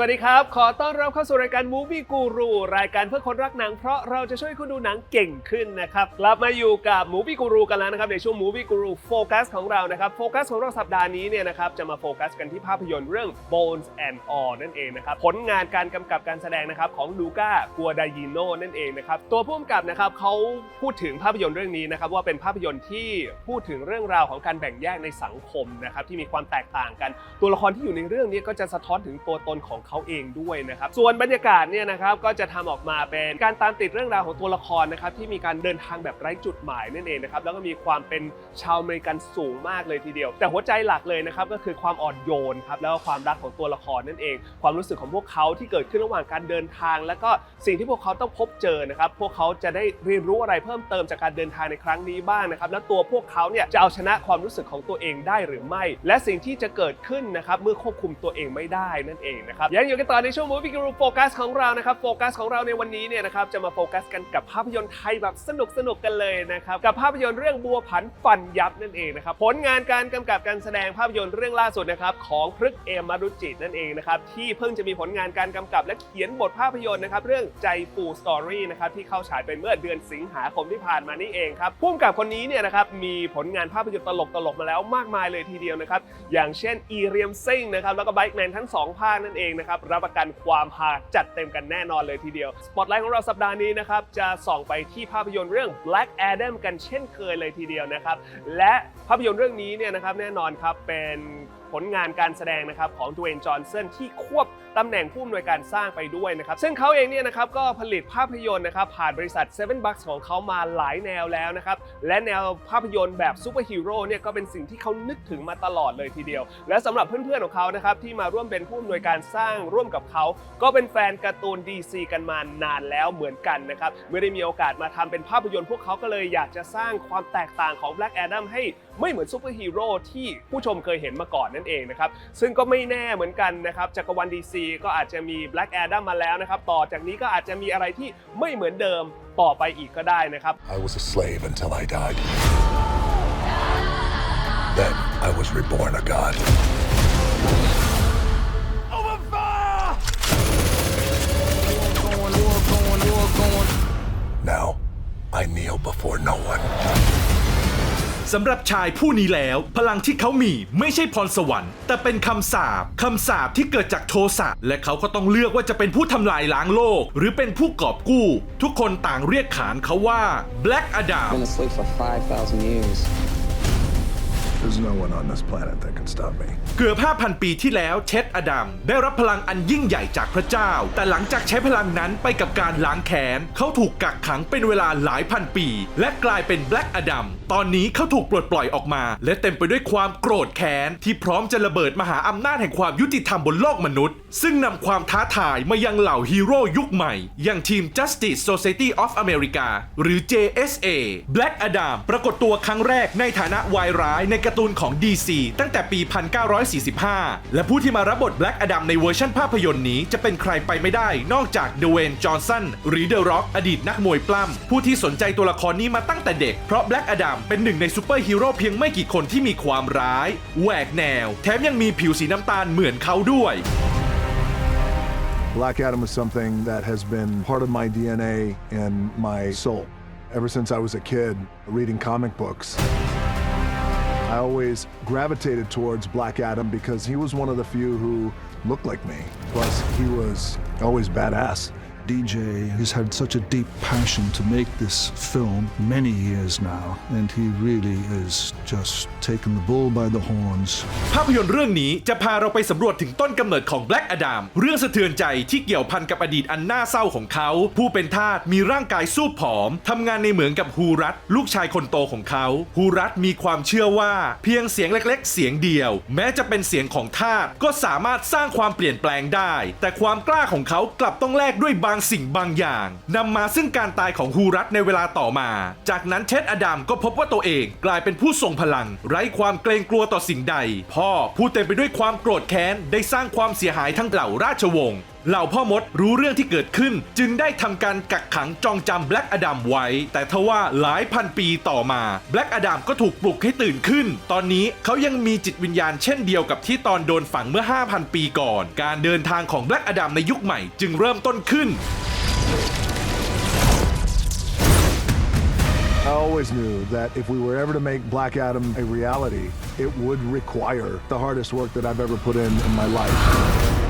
วัสดีครับ ขอต้อนรับเข้าสู่รายการ Movie Guru รายการเพื่อคนรักหนัง เพราะเราจะช่วยคุณดูหนังเก่งขึ้นนะครับกลับมาอยู่กับ Movie Guru กันแล้วนะครับในช่วง Movie Guru Focus ของเรานะครับโฟกัสของเราสัปดาห์นี้เนี่ยนะครับจะมาโฟกัสกันที่ภาพยนตร์เรื่อง Bones and All นั่นเองนะครับผลงานการกำกับการแสดงนะครับของลูก้ากัวดายิโนนั่นเองนะครับตัวผู้กำกับนะครับเขาพูดถึงภาพยนตร์เรื่องนี้นะครับว่าเป็นภาพยนตร์ที่พูดถึงเรื่องราวของการแบ่งแยกในสังคมนะครับที่มีความแตกต่างกัน ตัวละครที่อยู่ในเรื่องนี้ก็จะสะท้อนถึงตัวตนของเขาเองด้วยนะครับ ส่วนบรรยากาศเนี่ยนะครับก็จะทำออกมาเป็นการตามติดเรื่องราวของตัวละครนะครับที่มีการเดินทางแบบไร้จุดหมายนั่นเองนะครับแล้วก็มีความเป็นชาวอเมริกันสูงมากเลยทีเดียว แต่หัวใจหลักเลยนะครับก็คือความอ่อนโยนครับแล้วก็ความรักของตัวละครนั่นเอง ความรู้สึกของพวกเขาที่เกิดขึ้นระหว่างการเดินทาง แล้วก็สิ่งที่พวกเขาต้องพบเจอนะครับพวกเขาจะได้เรียนรู้อะไรเพิ่มเติมจากการเดินทางในครั้งนี้บ้างนะครับแล้วตัวพวกเขาเนี่ยจะเอาชนะความรู้สึกของตัวเองได้หรือไม่ และสิ่งที่จะเกิดขึ้นนะครับเมื่อควบคุมตัวเองไม่ได้นั่นเองนะครับยังอยู่กันต่อในช่วง Movie Guru Focus ของเรานะครับโฟกัสของเราในวันนี้เนี่ยนะครับจะมาโฟกัสกันกับภาพยนตร์ไทยแบบสนุกสนุกกันเลยนะครับกับภาพยนตร์เรื่องบัวผันฟันยับนั่นเองนะครับผลงานการกำกับการแสดงภาพยนตร์เรื่องล่าสุดนะครับของพฤกเอมมารุจิตนั่นเองนะครับที่เพิ่งจะมีผลงานการกำกับและเขียนบทภาพยนตร์นะครับเรื่องใจปูสตอรี่นะครับที่เข้าฉายไปเมื่อเดือนสิงหาคมที่ผ่านมานี่เองครับผู้กำกับคนนี้เนี่ยนะครับมีผลงานภาพยนตร์ตลกตลกๆมาแล้วมากมายเลยทีเดียวนะครับอย่างเช่นอีเรียมซิงนะครับแล้วก็ไบค์แมนทั้งสองภาคนั่นเองนะครับรับประกันความฮาจัดเต็มกันแน่นอนเลยทีเดียวสปอตไลท์ของเราสัปดาห์นี้นะครับจะส่องไปที่ภาพยนตร์เรื่อง Black Adam กันเช่นเคยเลยทีเดียวนะครับและภาพยนตร์เรื่องนี้เนี่ยนะครับแน่นอนครับเป็นผลงานการแสดงนะครับของดเวนจอห์นสันที่ควบตำแหน่งผู้อำนวยการสร้างไปด้วยนะครับ ซึ่งเขาเองเนี่ยนะครับก็ผลิตภาพยนตร์นะครับผ่านบริษัท7 Bucks ของเขามาหลายแนวแล้วนะครับ และแนวภาพยนตร์แบบซูเปอร์ฮีโร่เนี่ยก็เป็นสิ่งที่เขานึกถึงมาตลอดเลยทีเดียว และสำหรับเพื่อนๆของเขานะครับที่มาร่วมเป็นผู้อำนวยการสร้างร่วมกับเขา ก็เป็นแฟนการ์ตูน DC กันมานานแล้วเหมือนกันนะครับเมื่อได้มีโอกาสมาทำเป็นภาพยนตร์พวกเขาก็เลยอยากจะสร้างความแตกต่างของ Black Adam ให้ไม่เหมือนซูเปอร์ฮีโร่ที่ผู้ชมเคยเห็นมาก่อนนั่นเองนะครับซึ่งก็ไม่แน่เหมือนกันนะครับจักรวาล DC ก็อาจจะมี Black Adam มาแล้วนะครับ ต่อจากนี้ก็อาจจะมีอะไรที่ไม่เหมือนเดิมต่อไปอีกก็ได้นะครับ I was a slave until I died. Then I was reborn a god. สำหรับชายผู้นี้แล้ว พลังที่เขามีไม่ใช่พรสวรรค์ แต่เป็นคำสาปคำสาปที่เกิดจากโทสะและเขาก็ต้องเลือกว่าจะเป็นผู้ทำลายล้างโลก หรือเป็นผู้กอบกู้ ทุกคนต่างเรียกขานเขาว่า Black Adam There's no one on this planet that can stop me. เกือบ 5,000 ปีที่แล้วเท็ดอดัมได้รับพลังอันยิ่งใหญ่จากพระเจ้า แต่หลังจากใช้พลังนั้นไปกับการล้างแค้น เขาถูกกักขังเป็นเวลาหลายพันปี และกลายเป็นแบล็กอดัม ตอนนี้เขาถูกปลดปล่อยออกมา และเต็มไปด้วยความโกรธแค้น ที่พร้อมจะระเบิดมหาอำนาจแห่งความยุติธรรมบนโลกมนุษย์ ซึ่งนำความท้าทายมายังเหล่าฮีโร่ยุคใหม่ อย่างทีม Justice Society of America หรือ JSA Black Adam ปรากฏตัวครั้งแรกในฐานะวายร้ายในการ์ตูนของ DC ตั้งแต่ปี 1945 และผู้ที่มารับบท Black Adam ในเวอร์ชันภาพยนตร์นี้จะเป็นใครไปไม่ได้นอกจากเดเวนจอห์นสันหรือเดอะร็อกอดีตนักมวยปล้ำผู้ที่สนใจตัวละครนี้มาตั้งแต่เด็ก เพราะ Black Adam เป็นหนึ่งในซูเปอร์ฮีโร่เพียงไม่กี่คนที่มีความร้ายแหวกแนว แถมยังมีผิวสีน้ำตาลเหมือนเขาด้วย Black Adam is something that has been part of my DNA and my soul ever since I was a kid reading comic books. I always gravitated towards Black Adam because he was one of the few who looked like me. Plus, he was always badass. DJ has had such a deep passion to make this film many years now, and he really is just taken the bull by the horns. ภาพยนตร์เรื่องนี้จะพาเราไปสำรวจถึงต้นกำเนิดของ Black Adam เรื่องสะเทือนใจที่เกี่ยวพันกับอดีตอันน่าเศร้าของเขา ผู้เป็นทาสมีร่างกายสู้ผอมทำงานในเหมืองกับฮูรัตลูกชายคนโตของเขาฮูรัตมีความเชื่อว่าเพียงเสียงเล็ก ๆ เสียงเดียว แม้จะเป็นเสียงของทาสก็สามารถสร้างความเปลี่ยนแปลงได้ แต่ความกล้าของเขากลับต้องแลกด้วยบางสิ่งบางอย่างนำมาซึ่งการตายของฮูรัตในเวลาต่อมา จากนั้นเท็ดอดัมก็พบว่าตัวเองกลายเป็นผู้ทรงพลัง ไร้ความเกรงกลัวต่อสิ่งใด พ่อผู้เต็มไปด้วยความโกรธแค้นได้สร้างความเสียหายทั้งเหล่าราชวงศ์เหล่าพ่อมดรู้เรื่องที่เกิดขึ้น จึงได้ทำการกักขังจองจำแบล็กอดัมไว้ แต่ทว่าหลายพันปีต่อมาแบล็กอดัมก็ถูกปลุกให้ตื่นขึ้น ตอนนี้เขายังมีจิตวิญญาณเช่นเดียวกับที่ตอนโดนฝังเมื่อ 5,000 ปีก่อน การเดินทางของแบล็กอดัมในยุคใหม่จึงเริ่มต้นขึ้น I always knew that if we were ever to make Black Adam a reality, it would require the hardest work that I've ever put in in my life.